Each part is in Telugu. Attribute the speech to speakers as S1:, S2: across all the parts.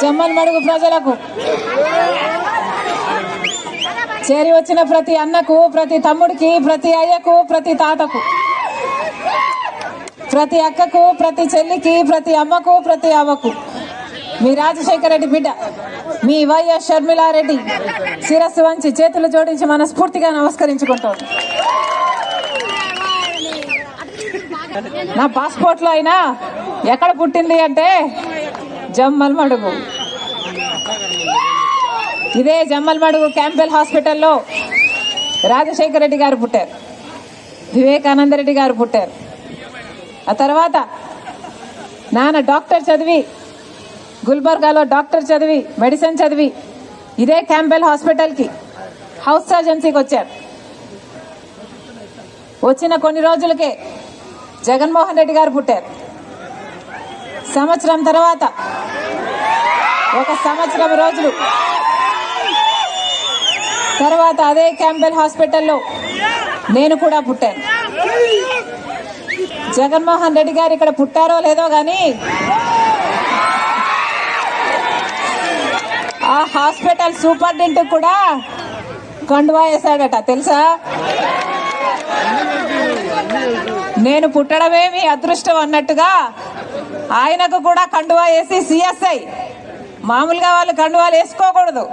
S1: జమ్మల్ మడుగు ప్రజలకు. చేరి వచ్చిన ప్రతి అన్నకు ప్రతి తమ్ముడికి ప్రతి అయ్యకు ప్రతి తాతకు ప్రతి అక్కకు ప్రతి చెల్లికి ప్రతి అమ్మకు ప్రతి అవ్వకు మీ రాజశేఖర రెడ్డి బిడ్డ మీ వైఎస్ షర్మిలారెడ్డి శిరస్సు వంచి చేతులు జోడించి మనస్ఫూర్తిగా నమస్కరించుకుంటాం. నా పాస్పోర్ట్లో అయినా ఎక్కడ పుట్టింది అంటే జమ్మల్ మడుగు. ఇదే జమ్మల్ మడుగు క్యాంపెల్ హాస్పిటల్లో రాజశేఖర రెడ్డి గారు పుట్టారు. వివేకానంద రెడ్డి గారు పుట్టారు. ఆ తర్వాత నాన్న డాక్టర్ చదివి గుల్బర్గాలో డాక్టర్ చదివి మెడిసిన్ చదివి ఇదే క్యాంపెల్ హాస్పిటల్కి హౌస్ సర్జెన్సీకి వచ్చారు. వచ్చిన కొన్ని రోజులకే జగన్మోహన్ రెడ్డి గారు పుట్టారు. సంవత్సరం తర్వాత ఒక సంవత్సరం రోజులు. తర్వాత అదే క్యాంపెల్ హాస్పిటల్లో నేను కూడా పుట్టాను. జగన్మోహన్ రెడ్డి గారు ఇక్కడ పుట్టారో లేదో కానీ ఆ హాస్పిటల్ సూపరింటెండెంట్ కూడా కండువా వేశాడట తెలుసా? నేను పుట్టడమే మీ అదృష్టం అన్నట్టుగా ఆయనకు కూడా కండువా వేసి సిఎస్ఐ మామూలుగా వాళ్ళు కండువాలు వేసుకోకూడదు.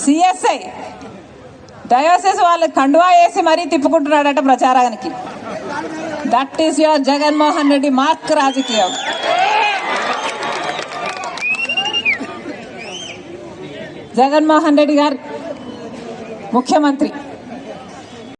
S1: సిఎస్ఐ డయోసిస్ వాళ్ళు కండువా వేసి మరీ తిప్పుకుంటున్నాడట ప్రచారానికి. That is your Jaganmohan Reddy mark రాజకీయం. జగన్మోహన్ రెడ్డి గారు ముఖ్యమంత్రి.